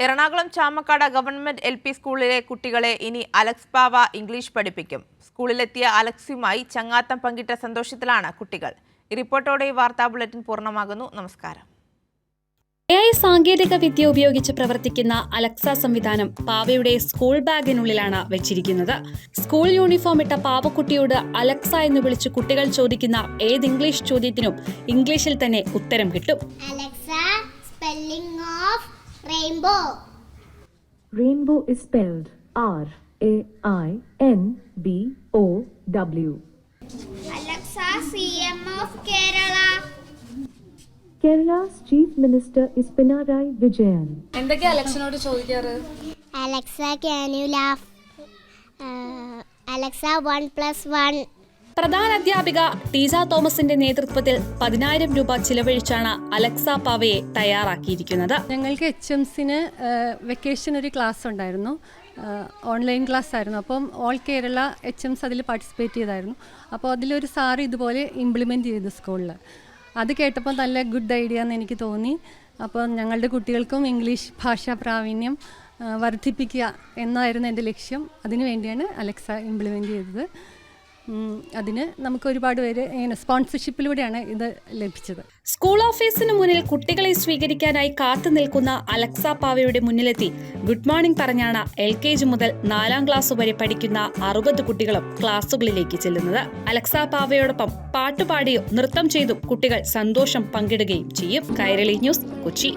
Ernakulam Chamakkad government L P സ്കൂളിലെ കുട്ടികളെ ഇനി അലക്സ് പാവ ഇംഗ്ലീഷ് പഠിപ്പിക്കും. സ്കൂളിലെത്തിയ അലക്സുമായി ചങ്ങാത്തം പങ്കിട്ട സന്തോഷത്തിലാണ് കുട്ടികൾ. ഈ റിപ്പോർട്ടോടെ ഈ വാർത്താ ബുള്ളറ്റിൻ പൂർണമാകുന്നു. നമസ്കാരം. എ ഐ സാങ്കേതിക വിദ്യ ഉപയോഗിച്ച് പ്രവർത്തിക്കുന്ന അലക്സ സംവിധാനം പാവയുടെ സ്കൂൾ ബാഗിനുള്ളിലാണ് വെച്ചിരിക്കുന്നത്. സ്കൂൾ യൂണിഫോം ഇട്ട പാവക്കുട്ടിയോട് അലക്സ എന്ന് വിളിച്ച് കുട്ടികൾ ചോദിക്കുന്ന ഏത് ഇംഗ്ലീഷ് ചോദ്യത്തിനും ഇംഗ്ലീഷിൽ തന്നെ ഉത്തരം കിട്ടും. of rainbow. Rainbow is spelled R A I N B O W. Alexa, CM of Kerala. Kerala's Chief Minister is Pinarayi Vijayan. എന്തൊക്കെയാ അലക്സിനോട് ചോദിക്കാറ് Alexa, can you laugh? Uh, Alexa, 1 plus 1. പ്രധാന അധ്യാപിക ടീസ തോമസിന്റെ നേതൃത്വത്തിൽ പതിനായിരം രൂപ ചിലവഴിച്ചാണ് അലക്സ പാവയെ തയ്യാറാക്കിയിരിക്കുന്നത്. ഞങ്ങൾക്ക് എച്ച് എംസിന് വെക്കേഷൻ ഒരു ക്ലാസ് ഉണ്ടായിരുന്നു. ഓൺലൈൻ ക്ലാസ് ആയിരുന്നു. അപ്പം ഓൾ കേരള എച്ച് എംസ് അതിൽ പാർട്ടിസിപ്പേറ്റ് ചെയ്തായിരുന്നു. അപ്പോൾ അതിലൊരു സാറ് ഇതുപോലെ ഇംപ്ലിമെന്റ് ചെയ്തു സ്കൂളിൽ അത് കേട്ടപ്പോൾ നല്ല ഗുഡ് ഐഡിയ എന്ന് എനിക്ക് തോന്നി. അപ്പോൾ ഞങ്ങളുടെ കുട്ടികൾക്കും ഇംഗ്ലീഷ് ഭാഷാ പ്രാവീണ്യം വർദ്ധിപ്പിക്കുക എന്നായിരുന്നു എന്റെ ലക്ഷ്യം. അതിനു വേണ്ടിയാണ് അലക്സ ഇംപ്ലിമെന്റ് ചെയ്തത്. അതിന് നമുക്ക് ഒരുപാട് പേര് ഇങ്ങനെ സ്പോൺസർഷിപ്പിലൂടെയാണ് ഇത് ലഭിച്ചത്. സ്കൂൾ ഓഫീസിന് മുന്നിൽ കുട്ടികളെ സ്വീകരിക്കാനായി കാത്തു നിൽക്കുന്ന അലക്സ പാവയുടെ മുന്നിലെത്തി. ഗുഡ് മോർണിംഗ് പറഞ്ഞാണ് എൽ കെ ജി മുതൽ നാലാം ക്ലാസ് വരെ പഠിക്കുന്ന അറുപത് കുട്ടികളും ക്ലാസുകളിലേക്ക് ചെല്ലുന്നത്. അലക്സ പാവയോടൊപ്പം പാട്ടുപാടിയും നൃത്തം ചെയ്തും കുട്ടികൾ സന്തോഷം പങ്കിടുകയും ചെയ്യും. കൈരളി ന്യൂസ് കൊച്ചി.